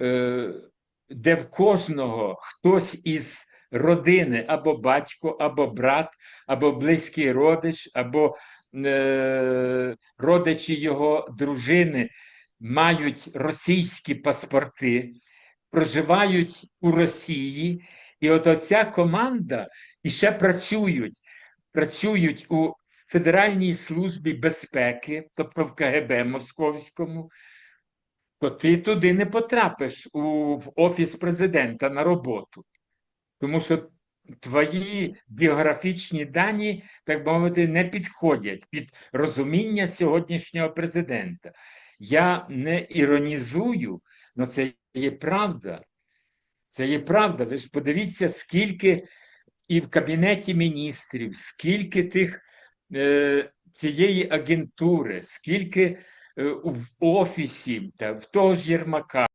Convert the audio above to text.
е, де в кожного хтось із родини, або батько, або брат, або близький родич, або е, родичі його дружини мають російські паспорти, проживають у Росії, і от оця команда і ще працюють, працюють у Федеральній службі безпеки, тобто в КГБ Московському, то ти туди не потрапиш у, в Офіс президента на роботу. Тому що твої біографічні дані, так би мовити, не підходять під розуміння сьогоднішнього президента. Я не іронізую, але це є правда. Це є правда. Ви ж подивіться, скільки і в Кабінеті міністрів, скільки тих е, цієї агентури, скільки в офісі, в того ж Єрмака.